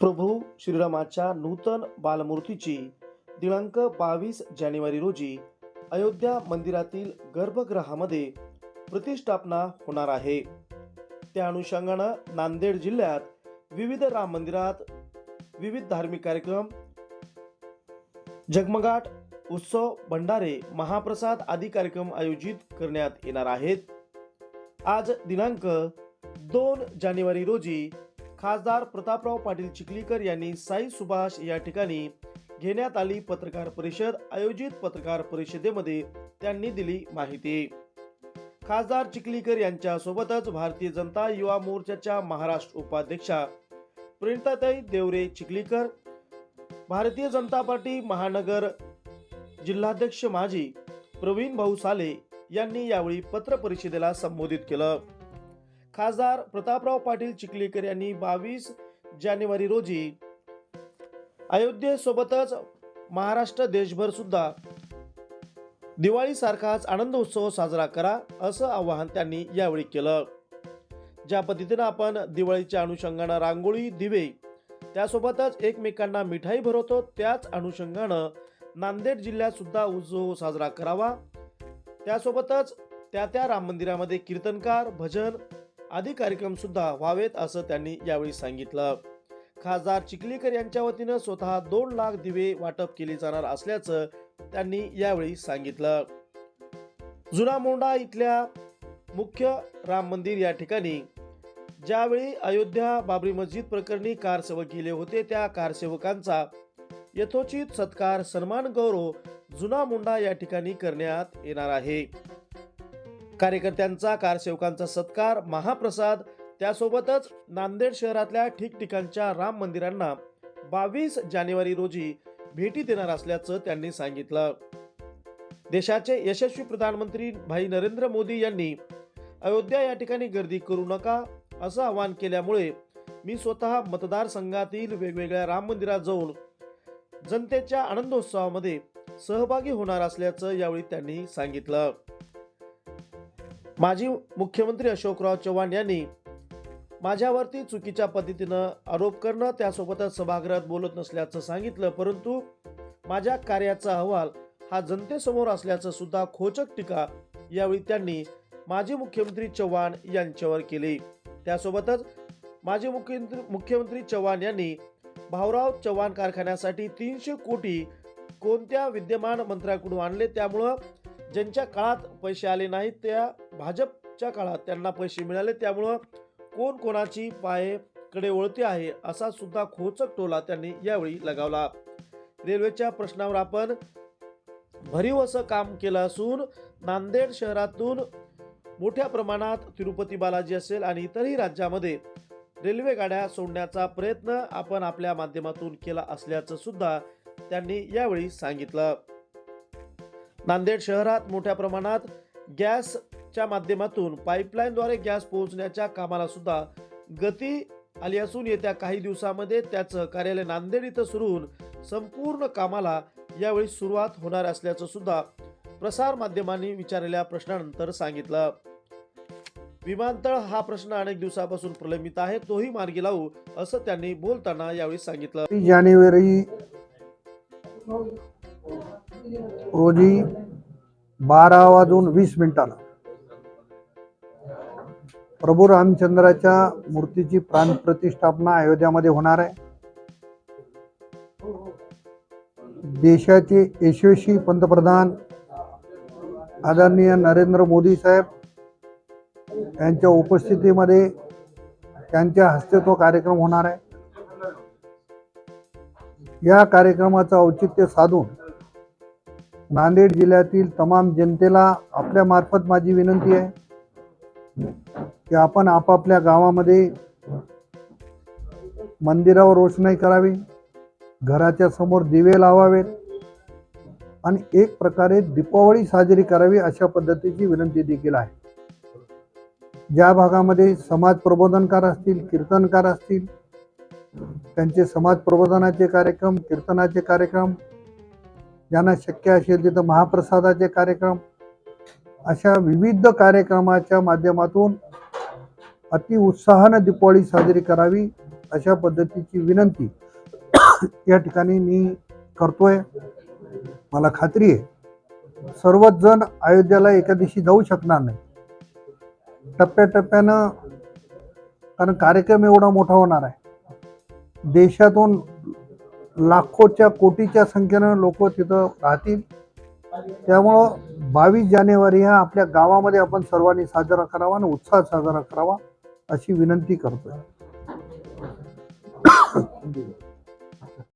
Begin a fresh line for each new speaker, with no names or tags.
प्रभू श्रीरामाच्या नूतन बालमूर्तीची दिनांक बावीस जानेवारी रोजी अयोध्या मंदिरातील गर्भगृहामध्ये प्रतिष्ठापना होणार आहे. त्या अनुषंगानं नांदेड जिल्ह्यात विविध राम मंदिरात विविध धार्मिक कार्यक्रम जगमगाट उत्सव भंडारे महाप्रसाद आदी कार्यक्रम आयोजित करण्यात येणार आहेत. आज दिनांक दोन जानेवारी रोजी खासदार प्रतापराव पाटील चिखलीकर यांनी साई सुभाष या ठिकाणी घेण्यात आली पत्रकार परिषद आयोजित पत्रकार परिषदेमध्ये त्यांनी दिली माहिती. खासदार चिखलीकर यांच्या सोबतच भारतीय जनता युवा मोर्चाच्या महाराष्ट्र उपाध्यक्षा प्रिंताताई देवरे चिखलीकर भारतीय जनता पार्टी महानगर जिल्हाध्यक्ष माजी प्रवीण भाऊ साले यांनी यावेळी पत्र परिषदेला संबोधित केलं. खासदार प्रतापराव पाटील चिखलीकर यांनी बावीस जानेवारी रोजी अयोध्येसोबतच महाराष्ट्र देशभर सुद्धा दिवाळीसारखाच आनंद उत्सव साजरा करा असं आवाहन त्यांनी यावेळी केलं. ज्या पद्धतीनं आपण दिवाळीच्या अनुषंगानं रांगोळी दिवे त्यासोबतच एकमेकांना मिठाई भरवतो त्याच अनुषंगानं नांदेड जिल्ह्यात सुद्धा उत्सव साजरा करावा. त्यासोबतच त्या त्या राम मंदिरामध्ये कीर्तनकार भजन आदी कार्यक्रम सुद्धा व्हावेत असं त्यांनी यावेळी सांगितलं. खासदार चिखलीकर यांच्या वतीनं स्वतः दोन लाख दिवे वाटप केले जाणार असल्याचं त्यांनी यावेळी सांगितलं. जुना मोंडा इथल्या मुख्य राम मंदिर या ठिकाणी ज्यावेळी अयोध्या बाबरी मस्जिद प्रकरणी कारसेवक गेले होते त्या कारसेवकांचा यथोचित सत्कार सन्मान गौरव जुना मुंडा या ठिकाणी करण्यात येणार आहे. कार्यकर्त्यांचा कारसेवकांचा सत्कार महाप्रसाद त्यासोबतच नांदेड शहरातल्या ठिकठिकाणच्या राम मंदिरांना बावीस जानेवारी रोजी भेटी देणार असल्याचं त्यांनी सांगितलं. देशाचे यशस्वी प्रधानमंत्री भाई नरेंद्र मोदी यांनी अयोध्या या ठिकाणी गर्दी करू नका असं आवाहन केल्यामुळे मी स्वतः मतदारसंघातील वेगवेगळ्या राम मंदिरात जाऊन जनतेच्या आनंदोत्सवामध्ये सहभागी होणार असल्याचं यावेळी त्यांनी सांगितलं. माजी मुख्यमंत्री अशोकराव चव्हाण यांनी माझ्यावरती चुकीच्या पद्धतीनं आरोप करणं त्यासोबतच सभागृहात बोलत नसल्याचं सांगितलं परंतु माझ्या कार्याचा अहवाल हा जनतेसमोर असल्याचं सुद्धा खोचक टीका यावेळी त्यांनी माजी मुख्यमंत्री चव्हाण यांच्यावर केली. त्यासोबतच माजी मुख्यमंत्री मुख्यमंत्री चव्हाण यांनी भाऊराव चव्हाण कारखान्यासाठी तीनशे कोटी कोणत्या विद्यमान मंत्र्याकडून आणले त्यामुळं ज्यांच्या काळात पैसे आले नाहीत त्या भाजपच्या काळात त्यांना पैसे मिळाले. त्यामुळं कोण कोणाची पाये कडे वळते आहे असा सुद्धा खोचक टोला त्यांनी यावेळी लगावला. रेल्वेच्या प्रश्नावर आपण भरीव असं काम केलं असून नांदेड शहरातून मोठ्या प्रमाणात तिरुपती बालाजी असेल आणि इतरही राज्यामध्ये रेल्वे गाड्या सोडण्याचा प्रयत्न आपण आपल्या माध्यमातून केला असल्याचं सुद्धा त्यांनी यावेळी सांगितलं. नांदेड शहरात मोठ्या प्रमाणात गॅसच्या माध्यमातून पाईपलाईनद्वारे गॅस पोहोचण्याच्या कामाला सुद्धा गती आली असून येत्या काही दिवसामध्ये त्याचं कार्यालय नांदेड इथं सुरू होऊन संपूर्ण कामाला यावेळी सुरुवात होणार असल्याचं सुद्धा प्रसार माध्यमांनी विचारलेल्या प्रश्नानंतर सांगितलं. विमानतळ हा प्रश्न अनेक दिवसापासून प्रलंबित आहे तोही मार्गी लावू असं त्यांनी बोलताना यावेळी सांगितलं.
जानेवारी रोजी बारा वाजून वीस मिनिटाला प्रभू रामचंद्राच्या मूर्तीची प्राणप्रतिष्ठापना अयोध्यामध्ये होणार आहे. देशाचे यशस्वी पंतप्रधान आदरणीय नरेंद्र मोदी साहेब यांच्या उपस्थितीमध्ये त्यांच्या हस्ते तो कार्यक्रम होणार आहे. या कार्यक्रमाचं औचित्य साधून नांदेड जिल्ह्यातील तमाम जनतेला आपल्यामार्फत माझी विनंती आहे की आपण आपापल्या गावामध्ये मंदिरावर रोषणाई करावी घराच्या समोर दिवे लावावेत आणि एक प्रकारे दीपावली साजरी करावी अशा पद्धतीची विनंती देखील आहे. ज्या भागामध्ये समाज प्रबोधनकार असतील कीर्तनकार असतील त्यांचे समाज प्रबोधनाचे कार्यक्रम कीर्तनाचे कार्यक्रम ज्यांना शक्य असेल तिथं महाप्रसादाचे कार्यक्रम अशा विविध कार्यक्रमाच्या माध्यमातून अति उत्साहानं दीपावली साजरी करावी अशा पद्धतीची विनंती या ठिकाणी मी करतोय. मला खात्री आहे. सर्वच जण अयोध्येला एका दिवशी जाऊ शकणार नाही. टप्प्याटप्प्यानं कारण कार्यक्रम एवढा मोठा होणार आहे. देशातून लाखोच्या कोटीच्या संख्येनं लोक तिथं राहतील. त्यामुळं बावीस जानेवारी हा आपल्या गावामध्ये आपण सर्वांनी साजरा करावा आणि उत्साहात साजरा करावा अशी विनंती करतोय.